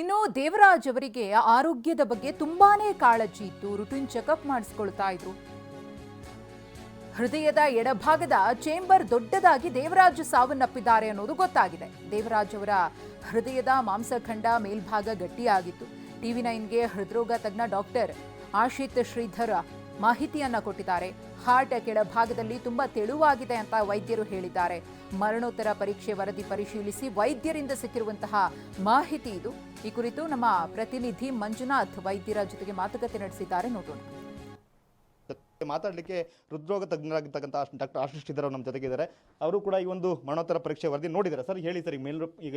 ಇನ್ನು ದೇವರಾಜ್ ಅವರಿಗೆ ಆರೋಗ್ಯದ ಬಗ್ಗೆ ತುಂಬಾನೇ ಕಾಳಜಿ ಇತ್ತು. ರುಟೀನ್ ಚೆಕಪ್ ಮಾಡಿಸ್ಕೊಳ್ತಾ ಇದ್ರು. ಹೃದಯದ ಎಡಭಾಗದ ಚೇಂಬರ್ ದೊಡ್ಡದಾಗಿ ದೇವರಾಜ್ ಸಾವನ್ನಪ್ಪಿದ್ದಾರೆ ಅನ್ನೋದು ಗೊತ್ತಾಗಿದೆ. ದೇವರಾಜ್ ಅವರ ಹೃದಯದ ಮಾಂಸಖಂಡ ಮೇಲ್ಭಾಗ ಗಟ್ಟಿಯಾಗಿತ್ತು. ಟಿವಿ ನೈನ್ಗೆ ಹೃದ್ರೋಗ ತಜ್ಞ ಡಾಕ್ಟರ್ ಆಶಿತ್ ಶ್ರೀಧರ್ ಮಾಹಿತಿಯನ್ನ ಕೊಟ್ಟಿದ್ದಾರೆ. ಹಾರ್ಟ್ ಕೆಳಭಾಗದಲ್ಲಿ ತುಂಬಾ ತೆಳುವಾಗಿದೆ ಅಂತ ವೈದ್ಯರು ಹೇಳಿದ್ದಾರೆ. ಮರಣೋತ್ತರ ಪರೀಕ್ಷೆ ವರದಿ ಪರಿಶೀಲಿಸಿ ವೈದ್ಯರಿಂದ ಸಿಕ್ಕಿರುವಂತಹ ಮಾಹಿತಿ ಇದು. ಈ ಕುರಿತು ನಮ್ಮ ಪ್ರತಿನಿಧಿ ಮಂಜುನಾಥ್ ವೈದ್ಯರ ಜೊತೆಗೆ ಮಾತುಕತೆ ನಡೆಸಿದ್ದಾರೆ. ನೋಡೋಣ. ಮಾತಾಡಲಿಕ್ಕೆ ಹೃದ್ರೋಗ ತಜ್ಞರಾಗಿರ್ತಕ್ಕಂಥ ಡಾಕ್ಟರ್ ಆಶೀಶ್ ಶ್ರೀಧರ್ ನಮ್ಮ ಜೊತೆಗಿದ್ದಾರೆ. ಅವರು ಕೂಡ ಈ ಒಂದು ಮರಣೋತ್ತರ ಪರೀಕ್ಷೆ ವರದಿ ನೋಡಿದ್ದಾರೆ. ಸರ್, ಹೇಳಿ ಸರ್ ಈಗ ಮೇಲ್ ಈಗ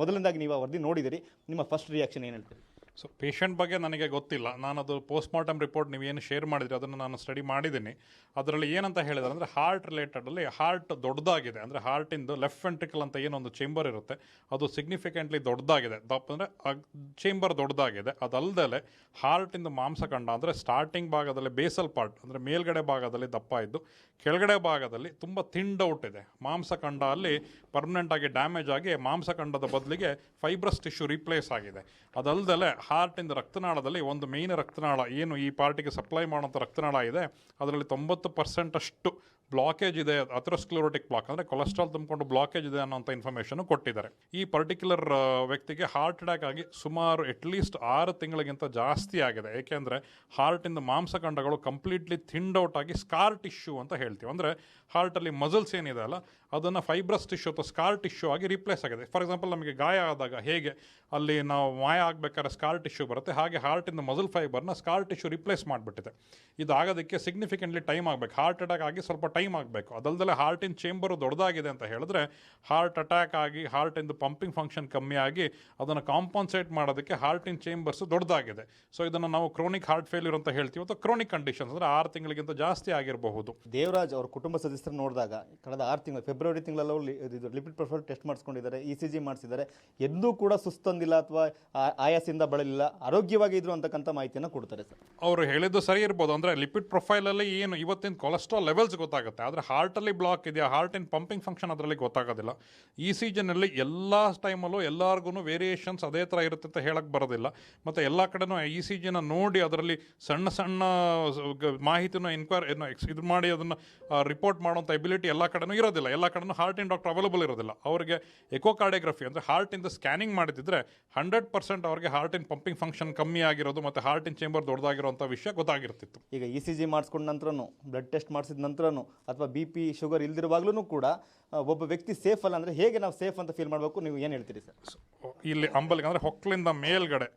ಮೊದಲನೇದಾಗಿ ನೀವು ಆ ವರದಿ ನೋಡಿದಿರಿ ನಿಮ್ಮ ಫಸ್ಟ್ ರಿಯಾಕ್ಷನ್ ಏನು ಹೇಳ್ತೀರಿ? ಸೊ ಪೇಷಂಟ್ ಬಗ್ಗೆ ನನಗೆ ಗೊತ್ತಿಲ್ಲ. ನಾನು ಅದು ಪೋಸ್ಟ್ ಮಾರ್ಟಮ್ ರಿಪೋರ್ಟ್ ನೀವು ಏನು ಶೇರ್ ಮಾಡಿದ್ರಿ, ಅದನ್ನು ನಾನು ಸ್ಟಡಿ ಮಾಡಿದ್ದೀನಿ. ಅದರಲ್ಲಿ ಏನಂತ ಹೇಳಿದ್ರೆ, ಅಂದರೆ ಹಾರ್ಟ್ ರಿಲೇಟೆಡಲ್ಲಿ ಹಾರ್ಟ್ ದೊಡ್ಡದಾಗಿದೆ. ಅಂದರೆ ಹಾರ್ಟಿಂದು ಲೆಫ್ಟ್ ವೆಂಟ್ರಿಕಲ್ ಅಂತ ಏನೊಂದು ಚೇಂಬರ್ ಇರುತ್ತೆ. ಅದು ಸಿಗ್ನಿಫಿಕೆಂಟ್ಲಿ ದೊಡ್ಡದಾಗಿದೆ. ದಪ್ಪ ಅಂದರೆ ಚೇಂಬರ್ ದೊಡ್ಡದಾಗಿದೆ. ಅದಲ್ಲದೆ ಹಾರ್ಟಿಂದು ಮಾಂಸಖಂಡ ಅಂದರೆ ಸ್ಟಾರ್ಟಿಂಗ್ ಭಾಗದಲ್ಲಿ ಬೇಸಲ್ ಪಾರ್ಟ್ ಅಂದರೆ ಮೇಲ್ಗಡೆ ಭಾಗದಲ್ಲಿ ದಪ್ಪ ಇದ್ದು, ಕೆಳಗಡೆ ಭಾಗದಲ್ಲಿ ತುಂಬ ಔಟ್ ಇದೆ. ಮಾಂಸಖಂಡ ಅಲ್ಲಿ ಪರ್ಮನೆಂಟ್ ಆಗಿ ಡ್ಯಾಮೇಜ್ ಆಗಿ ಮಾಂಸಖಂಡದ ಬದಲಿಗೆ ಫೈಬ್ರಸ್ ಟಿಶ್ಯೂ ರೀಪ್ಲೇಸ್ ಆಗಿದೆ. ಅದಲ್ಲದೆ ಹಾರ್ಟಿಂದ ರಕ್ತನಾಳದಲ್ಲಿ ಒಂದು ಮೇಯ್ನ್ ರಕ್ತನಾಳ, ಏನು ಈ ಪಾರ್ಟಿಗೆ ಸಪ್ಲೈ ಮಾಡುವಂಥ ರಕ್ತನಾಳ ಇದೆ, ಅದರಲ್ಲಿ ತೊಂಬತ್ತು ಪರ್ಸೆಂಟ್ ಅಷ್ಟು ಬ್ಲಾಕೇಜ್ ಇದೆ ಅಥ್ರೋಸ್ಕ್ಲೋರೋಟಿಕ್ ಬ್ಲಾಕ್ ಅಂದರೆ ಕೊಲೆಸ್ಟ್ರಾಲ್ ತುಂಬಿಕೊಂಡು ಬ್ಲಾಕೇಜ್ ಇದೆ ಅನ್ನೋಂಥ ಇನ್ಫಾರ್ಮೇಷನ್ ಕೊಟ್ಟಿದ್ದಾರೆ. ಈ ಪರ್ಟಿಕ್ಯುಲರ್ ವ್ಯಕ್ತಿಗೆ ಹಾರ್ಟ್ ಅಟ್ಯಾಕ್ ಆಗಿ ಸುಮಾರು ಅಟ್ಲೀಸ್ಟ್ ಆರು ತಿಂಗಳಿಗಿಂತ ಜಾಸ್ತಿ ಆಗಿದೆ. ಏಕೆಂದರೆ ಹಾರ್ಟಿಂದ ಮಾಂಸಖಂಡಗಳು ಕಂಪ್ಲೀಟ್ಲಿ ಥಿಂಡ್ ಔಟ್ ಆಗಿ ಸ್ಕಾರ್ ಟಿಶ್ಯೂ ಅಂತ ಹೇಳ್ತೀವಿ. ಅಂದರೆ ಹಾರ್ಟಲ್ಲಿ ಮಸಲ್ಸ್ ಏನಿದೆ ಅಲ್ಲ, ಅದನ್ನು ಫೈಬ್ರಸ್ ಟಿಶ್ಯೂ ಅಥವಾ ಸ್ಕಾರ್ ಟಿಶ್ಯೂ ಆಗಿ ರಿಪ್ಲೇಸ್ ಆಗಿದೆ. ಫಾರ್ ಎಕ್ಸಾಂಪಲ್ ನಮಗೆ ಗಾಯ ಆದಾಗ ಹೇಗೆ, ಅಲ್ಲಿ ನಾವು ಮಾಯ ಆಗಬೇಕಾದ್ರೆ ಸ್ಕಾರ್ ಟಿಶ್ಯೂ ಬರುತ್ತೆ. ಹಾಗೆ ಹಾರ್ಟಿಂದ ಮಸಲ್ ಫೈಬರ್ನ ಸ್ಕಾರ್ ಟಿಶ್ಯೂ ರಿಪ್ಲೇಸ್ ಮಾಡಿಬಿಟ್ಟಿದೆ. ಇದು ಆಗೋದಕ್ಕೆ ಸಿಗ್ನಿಫಿಕೆಂಟ್ಲಿ ಟೈಮ್ ಆಗಬೇಕು. ಹಾರ್ಟ್ ಅಟ್ಯಾಕ್ ಆಗಿ ಸ್ವಲ್ಪ ಟೈಮ್ ಆಗಬೇಕು. ಅದಲ್ಲದೆ ಹಾರ್ಟಿನ ಚೇಂಬರು ದೊಡ್ಡದಾಗಿದೆ ಅಂತ ಹೇಳಿದ್ರೆ ಹಾರ್ಟ್ ಅಟ್ಯಾಕ್ ಆಗಿ ಹಾರ್ಟಿಂದು ಪಂಪಿಂಗ್ ಫಂಕ್ಷನ್ ಕಮ್ಮಿ ಆಗಿ ಅದನ್ನು ಕಾಂಪನ್ಸೇಟ್ ಮಾಡೋದಕ್ಕೆ ಹಾರ್ಟಿನ ಚೇಂಬರ್ಸ್ ದೊಡ್ಡದಾಗಿದೆ. ಸೊ ಇದನ್ನು ನಾವು ಕ್ರೋನಿಕ್ ಹಾರ್ಟ್ ಫೇಲ್ಯೂರ್ ಅಂತ ಹೇಳ್ತೀವಿ. ಅಥವಾ ಕ್ರೋನಿಕ್ ಕಂಡೀಷನ್ಸ್ ಅಂದರೆ ಆರು ತಿಂಗಳಿಗಿಂತ ಜಾಸ್ತಿ ಆಗಿರಬಹುದು. ದೇವರಾಜ್ ಅವ್ರ ಕುಟುಂಬ ಸದಸ್ಯರು ನೋಡಿದಾಗ ಕಳೆದ ಆರು ತಿಂಗಳು ಫೆಬ್ರವರಿ ತಿಂಗಳಲ್ಲಿ ಇದು ಲಿಪಿಡ್ ಪ್ರೊಫೈಲ್ ಟೆಸ್ಟ್ ಮಾಡಿಸ್ಕೊಂಡಿದ್ದಾರೆ ಇ ಸಿ ಜಿ ಮಾಡಿಸಿದ್ದಾರೆ. ಎಂದೂ ಕೂಡ ಸುಸ್ತಂದಿಲ್ಲ ಅಥವಾ ಆಯಾಸಿಂದ ಆಯಾಸದಿಂದ ಬಳಲಿಲ್ಲ ಆರೋಗ್ಯವಾಗಿ ಇದ್ರು ಅಂತಕ್ಕಂಥ ಮಾಹಿತಿಯನ್ನು ಕೊಡ್ತಾರೆ ಸರ್. ಅವರು ಹೇಳಿದ್ದು ಸರಿ ಇರ್ಬೋದು. ಅಂದರೆ ಲಿಪಿಡ್ ಪ್ರೊಫೈಲಲ್ಲಿ ಏನು ಇವತ್ತಿನ ಕೊಲೆಸ್ಟ್ರಾಲ್ ಲೆವೆಲ್ಸ್ ಗೊತ್ತಾಗುತ್ತೆ. ಆದರೆ ಹಾರ್ಟಲ್ಲಿ ಬ್ಲಾಕ್ ಇದೆಯಾ? ಹಾರ್ಟಿನ ಪಂಪಿಂಗ್ ಫಂಕ್ಷನ್ ಅದರಲ್ಲಿ ಗೊತ್ತಾಗೋದಿಲ್ಲ. ಈ ಸೀಸನಲ್ಲಿ ಎಲ್ಲ ಟೈಮಲ್ಲೂ ಎಲ್ಲರಿಗೂ ವೇರಿಯೇಷನ್ಸ್ ಅದೇ ಥರ ಇರುತ್ತೆ ಅಂತ ಹೇಳಕ್ಕೆ ಬರೋದಿಲ್ಲ. ಮತ್ತು ಎಲ್ಲ ಕಡೆನೂ ಈ ಸಿ ಜಿನ ನೋಡಿ ಅದರಲ್ಲಿ ಸಣ್ಣ ಸಣ್ಣ ಮಾಹಿತಿನ ಎನ್ಕ್ವೈರ್ ಇದು ಮಾಡಿ ಅದನ್ನು ರಿಪೋರ್ಟ್ ಮಾಡುವಂಥ ಎಬಿಲಿಟಿ ಎಲ್ಲ ಕಡೆನೂ ಇರೋದಿಲ್ಲ. ಎಲ್ಲ ಕಡೆನೂ ಹಾರ್ಟಿನ ಡಾಕ್ಟರ್ ಅವೈಲಬಲ್ ಇರೋದಿಲ್ಲ. ಅವರಿಗೆ ಎಕೋಕಾರ್ಡಿಯೋಗ್ರಫಿ ಅಂದರೆ ಹಾರ್ಟಿಂದ ಸ್ಕ್ಯಾನಿಂಗ್ ಮಾಡಿದ್ರೆ ಹಂಡ್ರೆಡ್ ಪರ್ಸೆಂಟ್ ಅವರಿಗೆ ಹಾರ್ಟಿನ ಪಂಪಿಂಗ್ ಫಂಕ್ಷನ್ ಕಮ್ಮಿ ಆಗಿರೋದು ಮತ್ತು ಇನ್ ಚೇಂಬರ್ ದೊಡ್ಡದಾಗಿರುವಂಥ ವಿಷಯ ಗೊತ್ತಾಗಿರ್ತಿತ್ತು. ಈಗ ಇ ಸಿ ಜಿ ಮಾಡಿಸ್ಕೊಂಡ ನಂತರನು ಬ್ಲಡ್ ಟೆಸ್ಟ್ ಮಾಡಿಸಿದ ನಂತರನು ಅಥವಾ ಬಿ ಪಿ ಶುಗರ್ ಇಲ್ದಿರುವಾಗ್ಲೂ ಕೂಡ ಒಬ್ಬ ವ್ಯಕ್ತಿ ಸೇಫ್ ಅಲ್ಲ ಅಂದರೆ ಹೇಗೆ ನಾವು ಸೇಫ್ ಅಂತ ಫೀಲ್ ಮಾಡಬೇಕು? ನೀವು ಏನು ಹೇಳ್ತೀರಿ ಸರ್? ಇಲ್ಲಿ ಅಂಬಲಿಗೆ ಅಂದರೆ ಹೊಕ್ಕಲಿಂದ ಮೇಲ್ಗಡೆ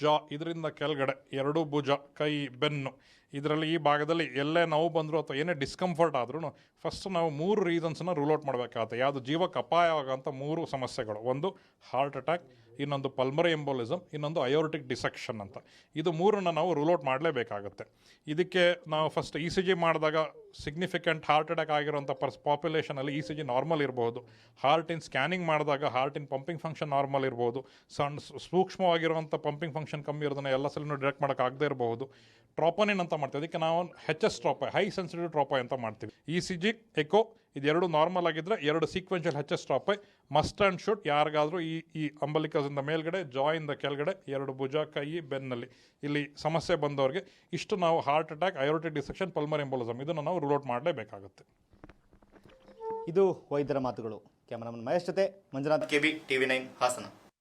ಜಾ ಇದರಿಂದ ಕೆಳಗಡೆ ಎರಡೂ ಭುಜ ಕೈ ಬೆನ್ನು ಇದರಲ್ಲಿ ಈ ಭಾಗದಲ್ಲಿ ಎಲ್ಲೇ ನೋವು ಬಂದರೂ ಅಥವಾ ಏನೇ ಡಿಸ್ಕಂಫರ್ಟ್ ಆದ್ರೂ ಫಸ್ಟ್ ನಾವು ಮೂರು ರೀಸನ್ಸನ್ನ ರೂಲ್ ಔಟ್ ಮಾಡಬೇಕಾಗುತ್ತೆ. ಯಾವುದು ಜೀವಕ್ಕೆ ಅಪಾಯ ಆಗೋಂಥ ಮೂರು ಸಮಸ್ಯೆಗಳು. ಒಂದು ಹಾರ್ಟ್ ಅಟ್ಯಾಕ್ ಇನ್ನೊಂದು ಪಲ್ಮರಿ ಎಂಬೋಲಿಸಮ್ ಇನ್ನೊಂದು ಅಯೋರಿಟಿಕ್ ಡಿಸೆಕ್ಷನ್ ಅಂತ. ಇದು ಮೂರನ್ನು ನಾವು ರೂಲ್ ಔಟ್ ಮಾಡಲೇಬೇಕಾಗುತ್ತೆ. ಇದಕ್ಕೆ ನಾವು ಫಸ್ಟ್ ಇ ಸಿ ಜಿ ಮಾಡಿದಾಗ ಸಿಗ್ನಿಫಿಕೆಂಟ್ ಹಾರ್ಟ್ ಅಟ್ಯಾಕ್ ಆಗಿರುವಂಥ ಪರ್ಸ್ ಪಾಪ್ಯುಲೇಷನಲ್ಲಿ ಇ ಸಿ ಜಿ ನಾರ್ಮಲ್ ಇರ್ಬೋದು. ಹಾರ್ಟಿನ ಸ್ಕ್ಯಾನಿಂಗ್ ಮಾಡಿದಾಗ ಹಾರ್ಟಿನ ಪಂಪಿಂಗ್ ಫಂಕ್ಷನ್ ನಾರ್ಮಲ್ ಇರ್ಬೋದು. ಸಣ್ಣ ಸೂಕ್ಷ್ಮವಾಗಿರುವಂಥ ಪಂಪಿಂಗ್ ಫಂಕ್ಷನ್ ಕಮ್ಮಿ ಇರೋದನ್ನ ಎಲ್ಲ ಸಲೂ ಡಿರೆಕ್ಟ್ ಮಾಡೋಕ್ಕಾಗದೇ ಇರಬಹುದು. ಟ್ರೋಪನಿನ್ ಅಂತ ಮಾಡ್ತೀವಿ. ಅದಕ್ಕೆ ನಾವು H S trop high sensitive trop ಅಂತ ಮಾಡ್ತೀವಿ. ಈ ಸಿ ಜಿ ಎಕೋ ಇದೆರಡು ನಾರ್ಮಲ್ ಆಗಿದ್ರೆ ಎರಡು sequential H S trop I must and should ಯಾರಿಗಾದರೂ ಈ ಈ ಅಂಬಲಿಕಸಿಂದ ಮೇಲ್ಗಡೆ ಜಾಯಿಂದ ಕೆಳಗಡೆ ಎರಡು ಭುಜ ಕೈ ಬೆನ್ನಲ್ಲಿ. ಇಲ್ಲಿ ಸಮಸ್ಯೆ ಬಂದವರಿಗೆ ಇಷ್ಟು ನಾವು heart attack aortic dissection pulmonary embolism ಇದನ್ನು ನಾವು ರೂಲ್ ಔಟ್ ಮಾಡಲೇಬೇಕಾಗುತ್ತೆ. ಇದು ವೈದ್ಯರ ಮಾತುಗಳು. ಕ್ಯಾಮರಾಮನ್ ಮಹೇಶ್ ಜೊತೆ Manjunath K B TV nine Hassan.